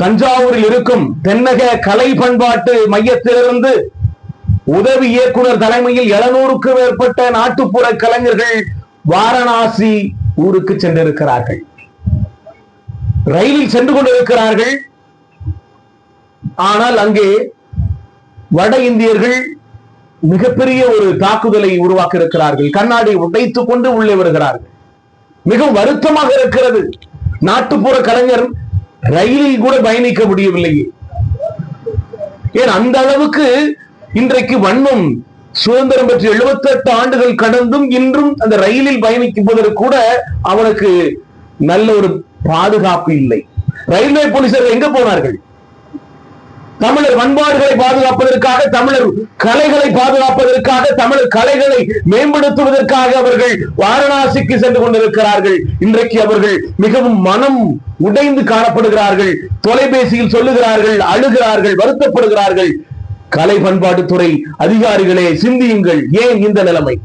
தஞ்சாவூரில் இருக்கும் தென்னக கலை பண்பாட்டு மையத்திலிருந்து உதவி இயக்குனர் தலைமையில் எழுநூறுக்கு மேற்பட்ட நாட்டுப்புற கலைஞர்கள் வாரணாசி ஊருக்கு சென்றிருக்கிறார்கள். ரயிலில் சென்று கொண்டிருக்கிறார்கள். ஆனால் அங்கே வட இந்தியர்கள் மிகப்பெரிய ஒரு தாக்குதலை உருவாக்க இருக்கிறார்கள் கண்ணாடி உடைத்துக் கொண்டு உள்ளே வருகிறார்கள். மிகவும் வருத்தமாக இருக்கிறது. நாட்டுப்புற கலைஞர் ரயிலில் கூட பயணிக்க முடியவில்லை. ஏன் அந்த அளவுக்கு இன்றைக்கு வன்மம் சுதந்திரம் பெற்று 78 ஆண்டுகள் கடந்தும் இன்றும் அந்த ரயிலில் பயணிக்கும் போதற்கு கூட அவனுக்கு நல்ல ஒரு பாதுகாப்பு இல்லை. ரயில்வே போலீசார் எங்க போனார்கள்? தமிழர் பண்பாடுகளை பாதுகாப்பதற்காக தமிழர் கலைகளை பாதுகாப்பதற்காக தமிழர் கலைகளை மேம்படுத்துவதற்காக அவர்கள் வாரணாசிக்கு சென்று கொண்டிருக்கிறார்கள். இன்றைக்கு அவர்கள் மிகவும் மனம் உடைந்து காணப்படுகிறார்கள். தொலைபேசியில் சொல்லுகிறார்கள் அழுகிறார்கள் வருத்தப்படுகிறார்கள். கலை பண்பாட்டுத்துறை அதிகாரிகளே சிந்தியுங்கள். ஏன் இந்த நிலைமை?